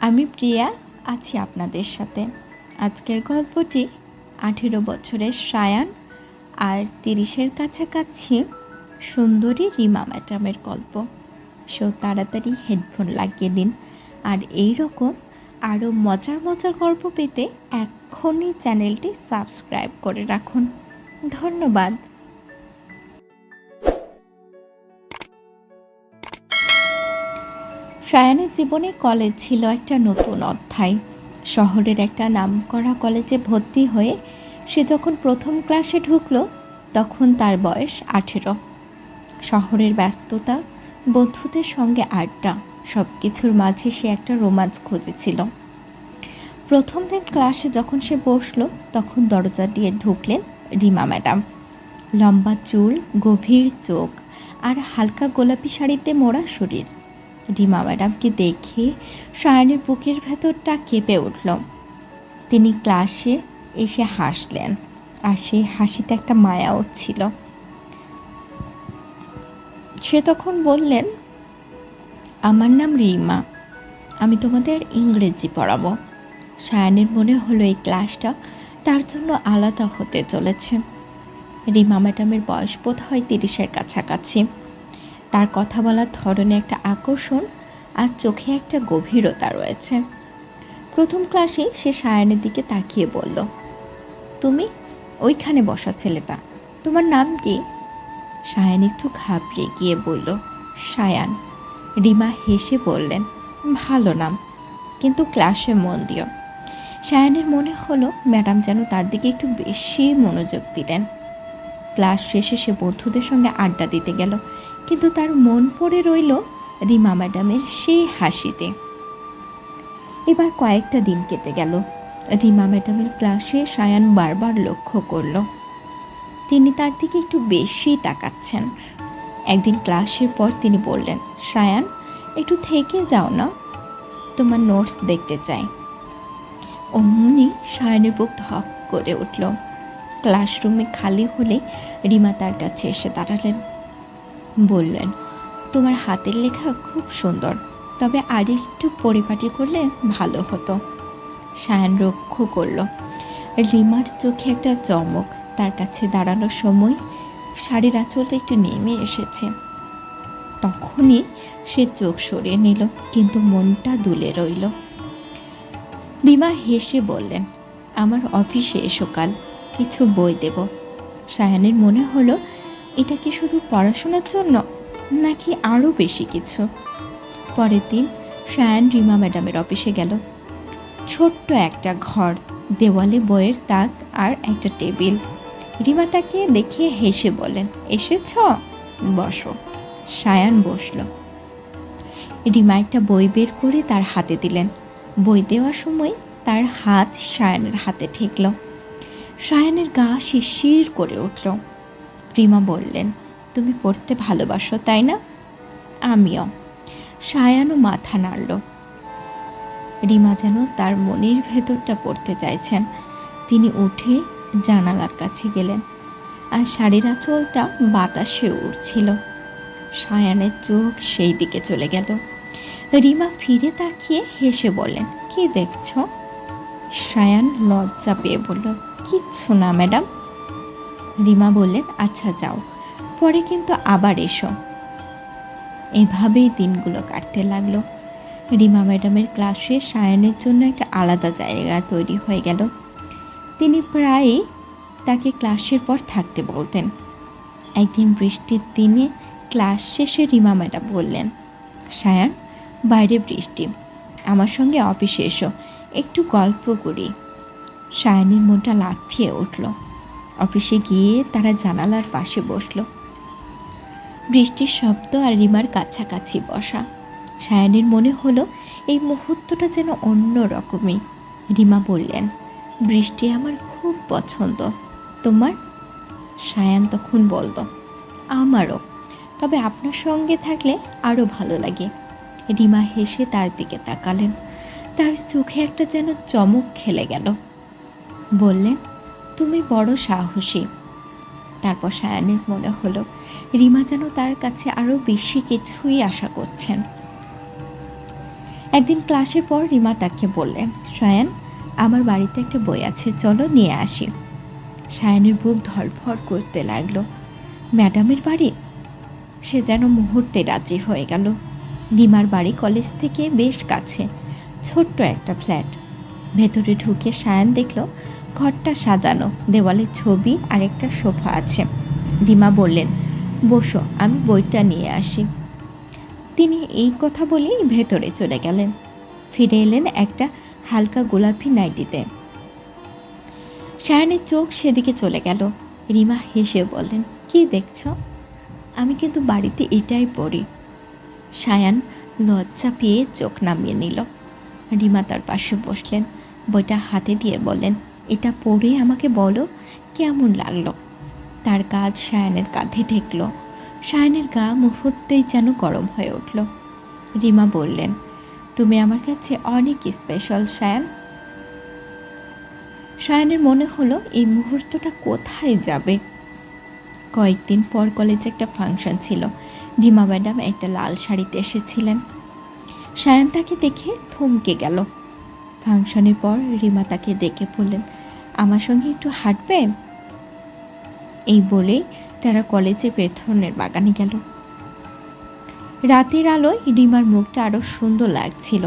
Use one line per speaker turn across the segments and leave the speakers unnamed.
আমি প্রিয়া, আছি আপনাদের সাথে। আজকের গল্পটি আঠেরো বছরের সায়ান আর তিরিশের কাছাকাছি সুন্দরী রিমা ম্যাডামের গল্প। সো তাড়াতাড়ি হেডফোন লাগিয়ে দিন আর এই রকম আরও মজার মজার গল্প পেতে এক্ষুনি চ্যানেলটি সাবস্ক্রাইব করে রাখুন। ধন্যবাদ। সায়ানের জীবনে কলেজ ছিল একটা নতুন অধ্যায়। শহরের একটা নামকরা কলেজে ভর্তি হয়ে সে যখন প্রথম ক্লাসে ঢুকলো, তখন তার বয়স আঠেরো। শহরের ব্যস্ততা, বন্ধুদের সঙ্গে আড্ডা সব কিছুর মাঝে সে একটা রোমাঞ্চ খুঁজেছিল। প্রথম দিন ক্লাসে যখন সে বসল, তখন দরজা দিয়ে ঢুকলেন রিমা ম্যাডাম। লম্বা চুল, গভীর চোখ আর হালকা গোলাপি শাড়িতে মোড়া শরীর। রিমা ম্যাডামকে দেখে সায়নের বুকের ভেতরটা কেঁপে উঠল। তিনি ক্লাসে এসে হাসলেন, আর সেই হাসিতে একটা মায়াও ছিল। সে তখন বললেন, আমার নাম রিমা, আমি তোমাদের ইংরেজি পড়াবো। সায়ানের মনে হলো এই ক্লাসটা তার জন্য আলাদা হতে চলেছে। রিমা ম্যাডামের বয়স বোধ হয় তিরিশের কাছাকাছি। তার কথা বলার ধরনে একটা আকর্ষণ আর চোখে একটা গভীরতা রয়েছে। প্রথম ক্লাসে সে সায়ানের দিকে তাকিয়ে বলল, তুমি ওইখানে বসা ছেলেটা, তোমার নাম কি? সায়ান একটু ঘাবড়ে গিয়ে বলল, সায়ান। রিমা হেসে বললেন, ভালো নাম, কিন্তু ক্লাসে মন দিও। সায়ানের মনে হলো ম্যাডাম যেন তার দিকে একটু বেশি মনোযোগ দিলেন। ক্লাস শেষে সে বন্ধুদের সঙ্গে আড্ডা দিতে গেল কিন্তু তার মন পড়ে রইল রিমা ম্যাডামের সেই হাসিতে। এবার কয়েকটা দিন কেটে গেল। রিমা ম্যাডামের ক্লাসে সায়ান বারবার লক্ষ্য করল। তিনি তার দিকে একটু বেশি তাকাচ্ছেন। একদিন ক্লাসের পর তিনি বললেন, সায়ান, একটু থেকে যাও না। তোমার নোটস দেখতে চাই। অমনি সায়ানের বুক ধক করে উঠল। ক্লাসরুমে খালি হলে রিমা তার কাছে এসে দাঁড়ালেন। বললেন, তোমার হাতের লেখা খুব সুন্দর, তবে আর একটু পরিপাটি করলে ভালো হতো। সায়ান রক্ষ করল, রিমার চোখে একটা চমক, তার কাছে দাঁড়ানোর সময়, শাড়ির আঁচলটা একটু নেমে এসেছে। তখনই সে চোখ সরিয়ে নিল, কিন্তু মনটা দুলে রইল। রিমা হেসে বললেন, আমার অফিসে এসো কাল, কিছু বই দেব। সায়ানের মনে হলো এটা কি শুধু পড়াশোনার জন্য, নাকি আরও বেশি কিছু? পরের দিন সায়ান রিমা ম্যাডামের অফিসে গেল। ছোট্ট একটা ঘর, দেওয়ালে বইয়ের তাক আর একটা টেবিল। রিমা তাকে দেখে হেসে বলেন এসেছ? বসো। সায়ান বসল। রিমা একটা বই বের করে তার হাতে দিলেন। বই দেওয়ার সময় তার হাত সায়ানের হাতে ঠেকল। সায়ানের গা শিরশির করে উঠল। রিমা বললেন, তুমি পড়তে ভালোবাসো, তাই না? আমিও। সায়ানও মাথা নাড়ল। রিমা যেন তার মনের ভেতরটা পড়তে চাইছেন। তিনি উঠে জানালার কাছে গেলেন আর শাড়ির আঁচলটা বাতাসে উড়ছিল। সায়ানের চোখ সেই দিকে চলে গেল। রিমা ফিরে তাকিয়ে হেসে বললেন, কি দেখছ? সায়ান লজ্জা পেয়ে বলল, কিচ্ছু না, ম্যাডাম। রিমা বললেন আচ্ছা যাও। পরে কিন্তু আবার এসো। এভাবেই দিনগুলো কাটতে লাগল। রিমা ম্যাডামের ক্লাসে সায়নের জন্য একটা আলাদা জায়গা তৈরি হয়ে গেল। তিনি প্রায়ই তাকে ক্লাসের পর থাকতে বলতেন। একদিন বৃষ্টির দিনে ক্লাস শেষে রিমা ম্যাডাম বললেন, সায়ান, বাইরে বৃষ্টি। আমার সঙ্গে অফিসে এসো, একটু গল্প করি। সায়ানের মনটা লাফিয়ে উঠল। অফিসে গিয়ে তারা জানালার পাশে বসল। বৃষ্টির শব্দ আর রিমার কাছাকাছি বসা। সায়ানের মনে হলো এই মুহূর্তটা যেন অন্য রকমই। রিমা বললেন, বৃষ্টি আমার খুব পছন্দ। তোমার? সায়ান তখন বলল, আমারও। তবে আপনার সঙ্গে থাকলে আরও ভালো লাগে। রিমা হেসে তার দিকে তাকালেন। তার চোখে একটা যেন চমক খেলে গেল। বললেন তুমি বড় সাহসী। তারপর সায়ানের মনে হলো, রিমা যেন তার কাছে আরও বেশি কিছুই আশা করছেন। একদিন ক্লাসের পর রিমা তাকে বললেন সায়ান, আমার বাড়িতে একটা বই আছে, চলো নিয়ে আসি। সায়ানের বুক ধরফর করতে লাগল, ম্যাডামের বাড়ি? সে যেন মুহূর্তে রাজি হয়ে গেল। রিমার বাড়ি কলেজ থেকে বেশ কাছে, ছোট্ট একটা ফ্ল্যাট। ভেতরে ঢুকে সায়ান দেখল ঘরটা সাজানো, দেওয়ালে ছবি আর একটা সোফা আছে। রিমা বললেন, বসো, আমি বইটা নিয়ে আসি। তিনি এই কথা বলেই ভেতরে চলে গেলেন। ফিরে এলেন একটা হালকা গোলাপি নাইটিতে। সায়ানের চোখ সেদিকে চলে গেল। রিমা হেসে বললেন, কি দেখছ? আমি কিন্তু বাড়িতে এটাই পড়ি। সায়ান লজ্জা পেয়ে চোখ নামিয়ে নিল। রিমা তার পাশে বসলেন, বইটা হাতে দিয়ে বললেন এটা পড়ে আমাকে বলো, কেমন লাগল? তার কাজ সায়ানের কাঁধে ঠেকলো। সায়ানের গা মুহূর্তেই যেন গরম হয়ে উঠল। রিমা বললেন, তুমি আমার কাছে অনেক স্পেশাল সায়ান। সায়ানের মনে হলো, এই মুহূর্তটা কোথায় যাবে? কয়েকদিন পর কলেজে একটা ফাংশন ছিল। রিমা ম্যাডাম একটা লাল শাড়িতে এসেছিলেন। সায়ান তাকে দেখে থমকে গেল। ফাংশনের পর রিমা তাকে ডেকে বললেন আমার সঙ্গে একটু হাঁটবে? এই বলেই তারা কলেজের পেছনের বাগানে গেল। রাতের আলোয় রিমার মুখটা আরও সুন্দর লাগছিল।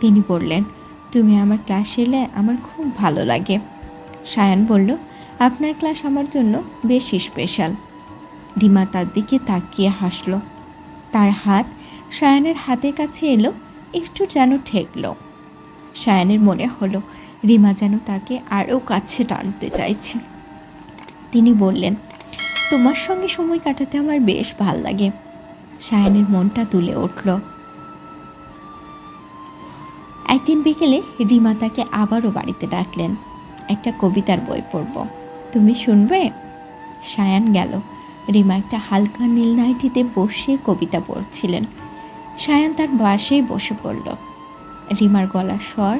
তিনি বললেন, তুমি আমার ক্লাস এলে আমার খুব ভালো লাগে। সায়ান বলল, আপনার ক্লাস আমার জন্য বেশ স্পেশাল। রিমা তার দিকে তাকিয়ে হাসল। তার হাত সায়ানের হাতের কাছে এলো, একটু যেন ঠেকলো। সায়ানের মনে হলো রিমা যেন তাকে আরও কাছে টানতে চাইছে। তিনি বললেন, তোমার সঙ্গে সময় কাটাতে আমার বেশ ভালো লাগে। সায়ানের মনটা তুলে উঠল। একদিন বিকেলে রিমা তাকে আবারও বাড়িতে ডাকলেন। একটা কবিতার বই পড়ব। তুমি শুনবে? সায়ান গেল। রিমা একটা হালকা নীল নাইটিতে বসে কবিতা পড়ছিলেন। সায়ান তার বাসেই বসে পড়ল। রিমার গলার স্বর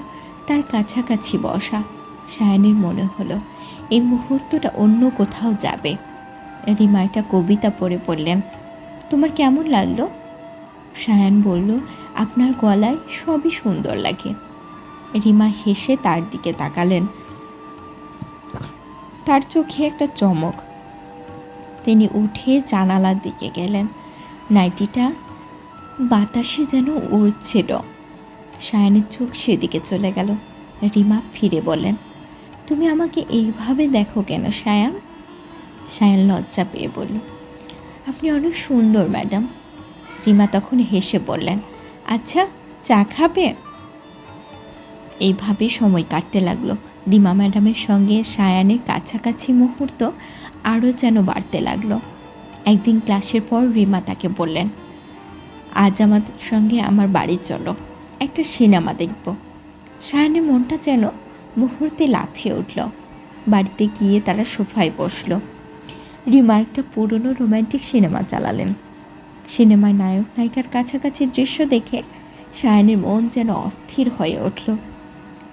তার কাছাকাছি বসা। সায়ানের মনে হলো, এই মুহূর্তটা অন্য কোথাও যাবে। রিমা একটা কবিতা পড়ে পড়লেন তোমার কেমন লাগল? সায়ান বলল, আপনার গলায় সবই সুন্দর লাগে। রিমা হেসে তার দিকে তাকালেন। তার চোখে একটা চমক। তিনি উঠে জানালার দিকে গেলেন। নাইটিটা বাতাসে যেন উড়ছিল। সায়ানের চোখ সেদিকে চলে গেল। রিমা ফিরে বলেন তুমি আমাকে এইভাবে দেখো কেন সায়ান সায়ান লজ্জা পেয়ে বলল, আপনি অনেক সুন্দর, ম্যাডাম। রিমা তখন হেসে বললেন আচ্ছা চা খাবে? এইভাবে সময় কাটতে লাগল। রিমা ম্যাডামের সঙ্গে সায়ানের কাছাকাছি মুহূর্ত আরও যেন বাড়তে লাগল। একদিন ক্লাসের পর রিমা তাকে বললেন, আজ আমার সঙ্গে আমার বাড়ি চলো। একটা সিনেমা দেখব। সায়নের মনটা যেন মুহূর্তে লাফিয়ে উঠল। বাড়িতে গিয়ে তারা সোফায় বসল। রিমা একটা পুরনো রোম্যান্টিক সিনেমা চালালেন। সিনেমার নায়ক নায়িকার কাছাকাছি দৃশ্য দেখে সায়নের মন যেন অস্থির হয়ে উঠল।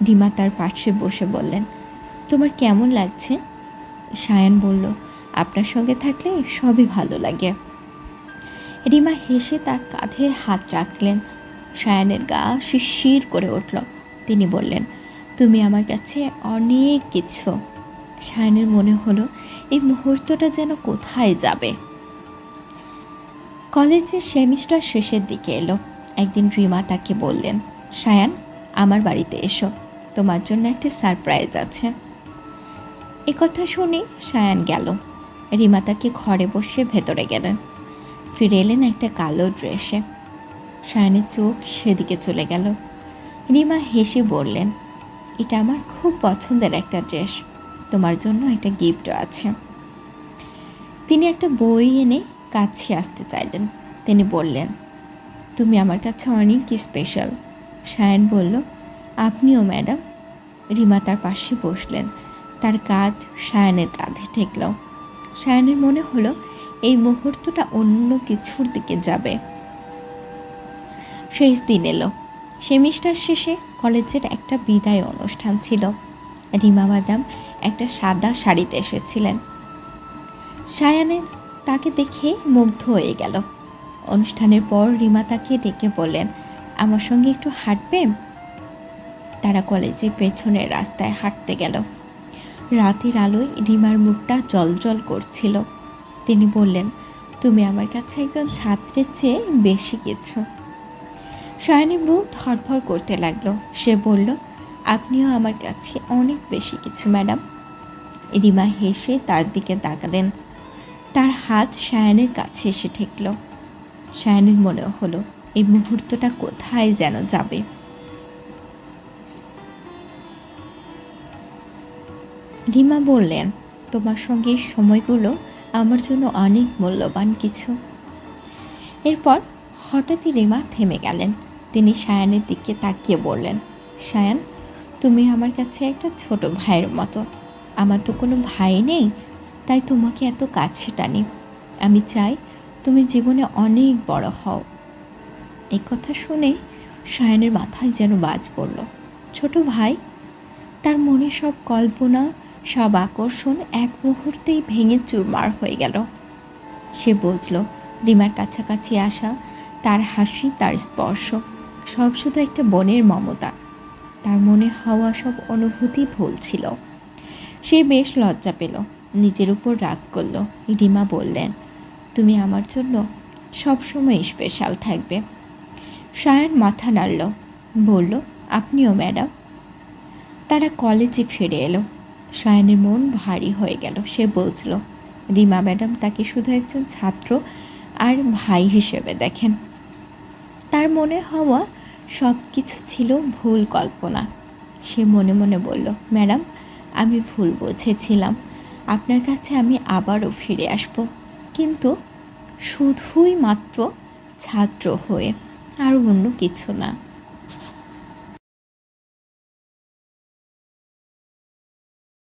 রিমা তার পাশে বসে বললেন, তোমার কেমন লাগছে? সায়ন বলল, আপনার সঙ্গে থাকলে সবই ভালো লাগে। রিমা হেসে তার কাঁধে হাত রাখলেন। সায়ানের গা শিরশির করে উঠল। তিনি বললেন, তুমি আমার কাছে অনেক কিছু। সায়ানের মনে হলো, এই মুহূর্তটা যেন কোথায় যাবে? কলেজের সেমিস্টার শেষের দিকে এলো। একদিন রিমা তাকে বললেন, সায়ান, আমার বাড়িতে এসো। তোমার জন্য একটা সারপ্রাইজ আছে। এ কথা শুনে সায়ান গেল। রিমা তাকে ঘরে বসে ভেতরে গেলেন। ফিরে এলেন একটা কালো ড্রেসে। সায়ানের চোখ সেদিকে চলে গেল। রিমা হেসে বললেন, এটা আমার খুব পছন্দের একটা ড্রেস। তোমার জন্য একটা গিফটও আছে। তিনি একটা বই এনে কাছে আসতে চাইলেন। তিনি বললেন, তুমি আমার কাছে অনেক স্পেশাল সায়ন বলল, আপনিও, ম্যাডাম। রিমা তার পাশে বসলেন। তার কাজ সায়নের কাঁধে ঠেকল। সায়নের মনে হলো, এই মুহূর্তটা অন্য কিছুর দিকে যাবে। শেষ দিন এলো। সেমিস্টার শেষে কলেজের একটা বিদায় অনুষ্ঠান ছিল। রিমা ম্যাডাম একটা সাদা শাড়িতে এসেছিলেন। সায়ানের তাকে দেখে মুগ্ধ হয়ে গেল। অনুষ্ঠানের পর রিমা তাকে ডেকে বললেন, আমার সঙ্গে একটু হাঁটবে? তারা কলেজে পেছনের রাস্তায় হাঁটতে গেল। রাতের আলোয় রিমার মুখটা জলজল করছিল। তিনি বললেন, তুমি আমার কাছে একজন ছাত্রের চেয়ে বেশি কিছু। সায়নের বউ ধরফর করতে লাগল। সে বলল, আপনিও আমার কাছে অনেক বেশি কিছু, ম্যাডাম। রিমা হেসে তার দিকে তাকালেন। তার হাত সায়ানের কাছে এসে ঠেকল। সায়ানের মনে হলো, এই মুহূর্তটা কোথায় যেন যাবে? রিমা বললেন, তোমার সঙ্গে সময়গুলো আমার জন্য অনেক মূল্যবান কিছু। এরপর হঠাৎই রিমা থেমে গেলেন। তিনি সায়ানের দিকে তাকিয়ে বললেন, সায়ান, তুমি আমার কাছে একটা ছোট ভাইয়ের মতো। আমার তো কোনো ভাই নেই, তাই তোমাকে এত কাছে টানি। আমি চাই তুমি জীবনে অনেক বড় হও। এই কথা শুনে সায়নের মাথায় যেন বাজ পড়ল। ছোট ভাই, তার মনে সব কল্পনা, সব আকর্ষণ এক মুহূর্তেই ভেঙে চুরমার হয়ে গেল। সে বুঝল, রিমার কাছাকাছি আসা তার হাসি, তার স্পর্শ। সব শুধু একটা বনের মমতা। তার মনে হওয়া সব অনুভূতি ভুল ছিল সে বেশ লজ্জা পেল, নিজের উপর রাগ করল। রিমা বললেন, তুমি আমার জন্য সবসময় স্পেশাল থাকবে। সায়ন মাথা নাড়ল, বলল, আপনিও, ম্যাডাম। তারা কলেজে ফিরে এলো। সায়নের মন ভারী হয়ে গেল। সে বুঝল, রিমা ম্যাডাম তাকে শুধু একজন ছাত্র আর ভাই হিসেবে দেখেন। তার মনে হওয়া সব কিছু ছিল ভুল কল্পনা। সে মনে মনে বলল, ম্যাডাম, আমি ভুল বুঝেছিলাম। আপনার কাছে আমি আবারও ফিরে আসব। কিন্তু শুধুই মাত্র ছাত্র হয়ে আর অন্য কিছু না।